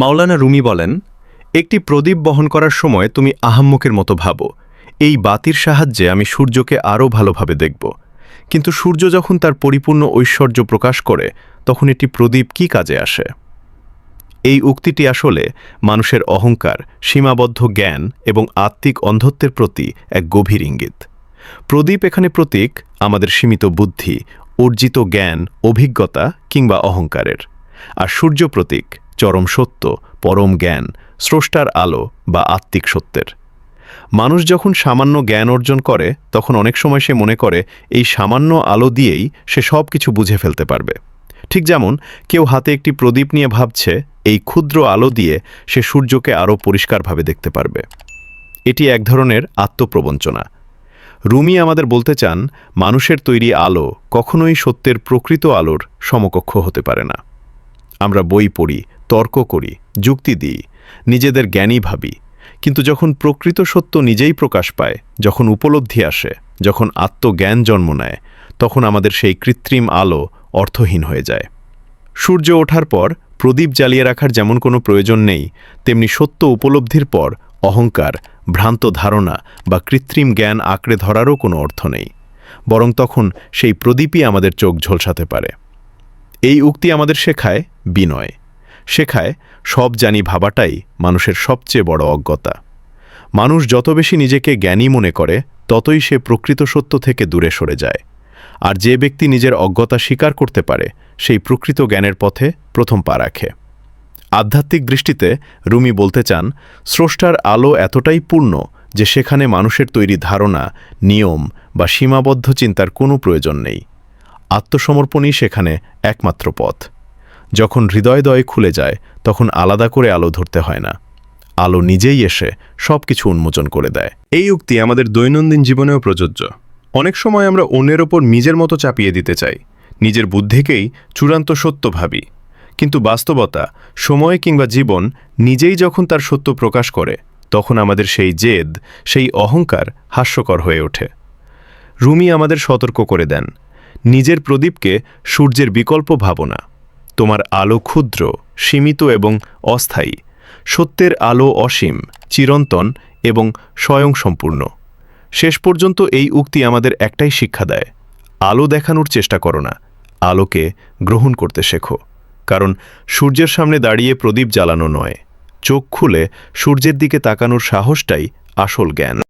মাওলানা রুমি বলেন, একটি প্রদীপ বহন করার সময় তুমি আহাম্মকের মতো ভাবো। এই বাতির সাহায্যে আমি সূর্যকে আরও ভালোভাবে দেখব। কিন্তু সূর্য যখন তার পরিপূর্ণ ঐশ্বর্য প্রকাশ করে, তখন এটি প্রদীপ কি কাজে আসে? এই উক্তিটি আসলে মানুষের অহংকার, সীমাবদ্ধ জ্ঞান এবং আত্মিক অন্ধত্বের প্রতি এক গভীর ইঙ্গিত। প্রদীপ এখানে প্রতীক আমাদের সীমিত বুদ্ধি, অর্জিত জ্ঞান, অভিজ্ঞতা কিংবা অহংকারের। আর সূর্য প্রতীক চরম সত্য, পরম জ্ঞান, স্রষ্টার আলো বা আত্মিক সত্যের। মানুষ যখন সামান্য জ্ঞান অর্জন করে, তখন অনেক সময় সে মনে করে, এই সামান্য আলো দিয়েই সে সব কিছু বুঝে ফেলতে পারবে। ঠিক যেমন, কেউ হাতে একটি প্রদীপ নিয়ে ভাবছে, এই ক্ষুদ্র আলো দিয়ে সে সূর্যকে আরও পরিষ্কারভাবে দেখতে পারবে। এটি এক ধরনের আত্মপ্রবঞ্চনা। রুমি আমাদের বলতে চান, মানুষের তৈরি আলো কখনোই সত্যের প্রকৃত আলোর সমকক্ষ হতে পারে না। আমরা বই পড়ি তর্ক করি, যুক্তি দিই, নিজেদের জ্ঞানী ভাবি। কিন্তু যখন প্রকৃত সত্য নিজেই প্রকাশ পায়, যখন উপলব্ধি আসে, যখন আত্মজ্ঞান জন্ম নেয়, তখন আমাদের সেই কৃত্রিম আলো অর্থহীন হয়ে যায়। সূর্য ওঠার পর, প্রদীপ জ্বালিয়ে রাখার যেমন কোনো প্রয়োজন নেই, তেমনি সত্য উপলব্ধির পর অহংকার, ভ্রান্ত ধারণা বা কৃত্রিম জ্ঞান আঁকড়ে ধরারও কোনো অর্থ নেই। বরং তখন সেই প্রদীপই আমাদের চোখ ঝলসাতে পারে। এই উক্তি আমাদের শেখায় বিনয়। শেখায়, সব জানি ভাবাটাই মানুষের সবচেয়ে বড় অজ্ঞতা। মানুষ যত বেশি নিজেকে জ্ঞানী মনে করে, ততই সে প্রকৃত সত্য থেকে দূরে সরে যায়। আর যে ব্যক্তি নিজের অজ্ঞতা স্বীকার করতে পারে, সেই প্রকৃত জ্ঞানের পথে প্রথম পা রাখে। আধ্যাত্মিক দৃষ্টিতে রুমি বলতে চান, স্রষ্টার আলো এতটাই পূর্ণ যে সেখানে মানুষের তৈরি ধারণা, নিয়ম বা সীমাবদ্ধ চিন্তার কোনো প্রয়োজন নেই। আত্মসমর্পণই সেখানে একমাত্র পথ। যখন হৃদয়দয় খুলে যায়, তখন আলাদা করে আলো ধরতে হয় না। আলো নিজেই এসে সব কিছু উন্মোচন করে দেয়। এই উক্তি আমাদের দৈনন্দিন জীবনেও প্রযোজ্য। অনেক সময় আমরা অন্যের ওপর নিজের মতো চাপিয়ে দিতে চাই, নিজের বুদ্ধিকেই চূড়ান্ত সত্য ভাবি। কিন্তু বাস্তবতা, সময় কিংবা জীবন নিজেই যখন তার সত্য প্রকাশ করে, তখন আমাদের সেই জেদ, সেই অহংকার হাস্যকর হয়ে ওঠে। রুমি আমাদের সতর্ক করে দেন, নিজের প্রদীপকে সূর্যের বিকল্প ভাবনা। তোমার আলো ক্ষুদ্র, সীমিত এবং অস্থায়ী, সত্যের আলো অসীম, চিরন্তন এবং স্বয়ংসম্পূর্ণ। শেষ পর্যন্ত এই উক্তি আমাদের একটাই শিক্ষা দেয়, আলো দেখানোর চেষ্টা করো না, আলোকে গ্রহণ করতে শেখো। কারণ সূর্যের সামনে দাঁড়িয়ে প্রদীপ জ্বালানো নয়, চোখ খুলে সূর্যের দিকে তাকানোর সাহসটাই আসল জ্ঞান।